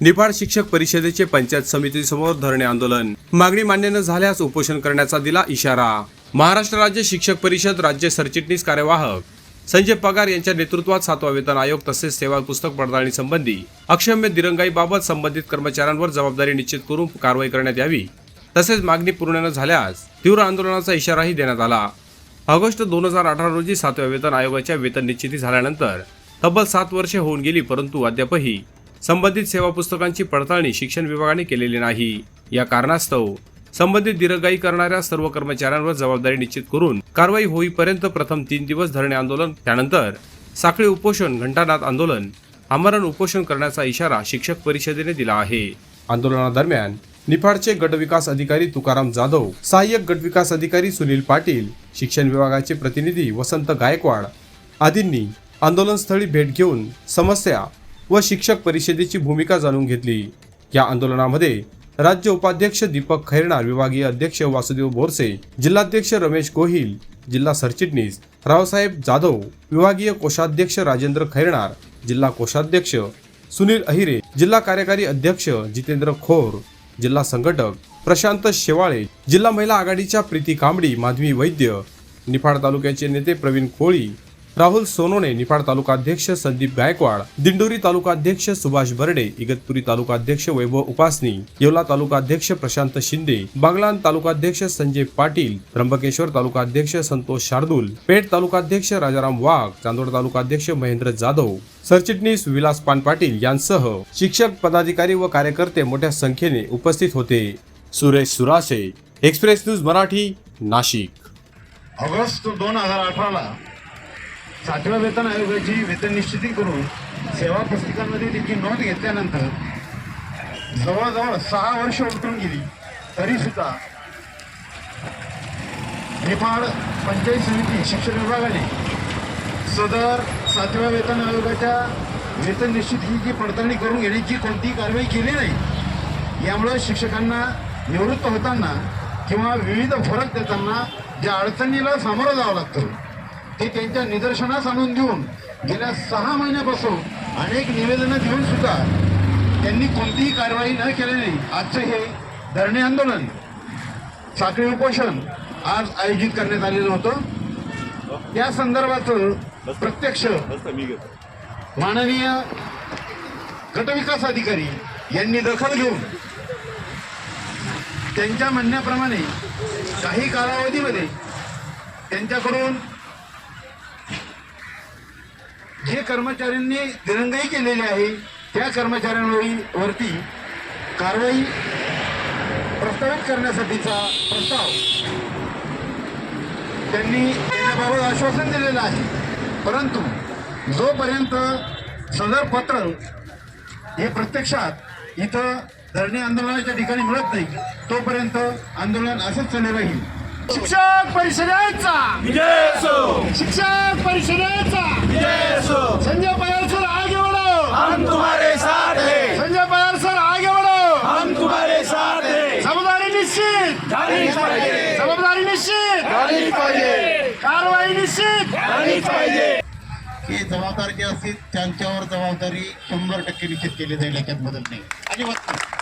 निफाड शिक्षक परिषदेचे पंचायत समितीसमोर धरणे आंदोलन. मागणी मान्य न झाल्यास उपोषण करण्याचा दिला इशारा. महाराष्ट्र राज्य शिक्षक परिषद राज्य सरचिटणीस कार्यवाहक. संजय पगार यांच्या नेतृत्वात सातवा वेतन आयोग तसेच सेवा पुस्तक पडताळणी संबंधी अक्षम्य दिरंगाईबाबत संबंधित कर्मचाऱ्यांवर जबाबदारी निश्चित करून कारवाई करण्यात यावी. तसेच मागणी पूर्ण न झाल्यास तीव्र आंदोलनाचा इशाराही देण्यात आला. ऑगस्ट दोन हजार अठरा रोजी सातव्या वेतन आयोगाच्या वेतन निश्चिती झाल्यानंतर तब्बल सात वर्षे होऊन गेली परंतु अद्यापही संबंधित सेवा पुस्तकांची पडताळणी शिक्षण विभागाने केलेली नाही. या कारणास्तव संबंधित दिरंगाई करणाऱ्या सर्व कर्मचाऱ्यांवर जबाबदारी निश्चित करून कारवाई होईपर्यंत प्रथम तीन दिवस धरणे आंदोलन त्यानंतर साखळी उपोषण घंटानाद आंदोलन आमरण उपोषण करण्याचा इशारा शिक्षक परिषदेने दिला आहे. आंदोलनादरम्यान निफाडचे गटविकास अधिकारी तुकाराम जाधव सहाय्यक गटविकास अधिकारी सुनील पाटील शिक्षण विभागाचे प्रतिनिधी वसंत गायकवाड आदींनी आंदोलनस्थळी भेट घेऊन समस्या व शिक्षक परिषदेची भूमिका जाणून घेतली. या आंदोलनामध्ये राज्य उपाध्यक्ष दीपक खैरणार विभागीय अध्यक्ष वासुदेव बोरसे जिल्हाध्यक्ष रमेश गोहिल जिल्हा सरचिटणीस रावसाहेब जाधव विभागीय कोषाध्यक्ष राजेंद्र खैरणार जिल्हा कोषाध्यक्ष सुनील अहिरे जिल्हा कार्यकारी अध्यक्ष जितेंद्र खोर जिल्हा संघटक प्रशांत शेवाळे जिल्हा महिला आघाडीच्या प्रीती कांबडी माधवी वैद्य निफाड तालुक्याचे नेते प्रवीण कोळी राहुल सोनोने निफाड तालुका अध्यक्ष संदीप गायकवाड दिंडोरी तालुकाध्यक्ष सुभाष बर्डे इगतपुरी तालुका अध्यक्ष वैभव उपासनी येवला तालुका अध्यक्ष प्रशांत शिंदे बागलान तालुकाध्यक्ष संजय पाटील त्र्यंबकेश्वर तालुकाध्यक्ष संतोष शार्दूल पेठ तालुकाध्यक्ष राजाराम वाघ चांदोड तालुकाध्यक्ष महेंद्र जाधव सरचिटणीस विलास पान पाटील यांसह शिक्षक पदाधिकारी व कार्यकर्ते मोठ्या संख्येने उपस्थित होते. Suresh Surashe express news Marathi Nashik. August दोन हजार अठराला सातव्या वेतन आयोगाची वेतन निश्चिती करून सेवा पुस्तिकांमध्ये त्याची नोंद घेतल्यानंतर जवळजवळ सहा वर्ष उलटून गेली. तरी सुद्धा निफाड पंचायत समिती शिक्षण विभागाने सदर सातव्या वेतन आयोगाच्या वेतन निश्चितीची पडताळणी करून घेण्याची कोणतीही कारवाई केली नाही. यामुळं शिक्षकांना निवृत्त होताना किंवा विविध फरक देताना ज्या अडचणीला सामोरं जावं लागतं. ते त्यांच्या निदर्शनास आणून देऊन गेल्या सहा महिन्यापासून अनेक निवेदनं देऊन सुद्धा त्यांनी कोणतीही कारवाई न केल्याने आजचं हे धरणे आंदोलन साखळी उपोषण आज आयोजित करण्यात आलेलं होतं. या संदर्भाचं प्रत्यक्ष माननीय गटविकास अधिकारी यांनी दखल घेऊन त्यांच्या म्हणण्याप्रमाणे काही कालावधीमध्ये त्यांच्याकडून जे कर्मचाऱ्यांनी दिरंगाई केलेली आहे त्या कर्मचाऱ्यांवरती कारवाई प्रस्तावित करण्यासाठीचा प्रस्ताव त्यांनी त्याबाबत आश्वासन दिलेलं आहे. परंतु जोपर्यंत सदर पत्र हे प्रत्यक्षात इथं धरणे आंदोलनाच्या ठिकाणी मिळत नाही तोपर्यंत आंदोलन असंच चालू राहील. शिक्षक परिषदेचा. शिक्षक परिषदेचा. संजय पवार सर आगे बढ़ो हम तुम्हारे साथ हैं. संजय पवार सर आगे बढ़ो हम तुम्हारे साथ हैं. जबाबदारी निश्चित. जबाबदारी निश्चित. कारवाई निश्चित. हे जबाबदार जे असतील त्यांच्यावर जबाबदारी शंभर टक्के निश्चित केली जाईल याच्यात बदल नाही. अजिबात नाही.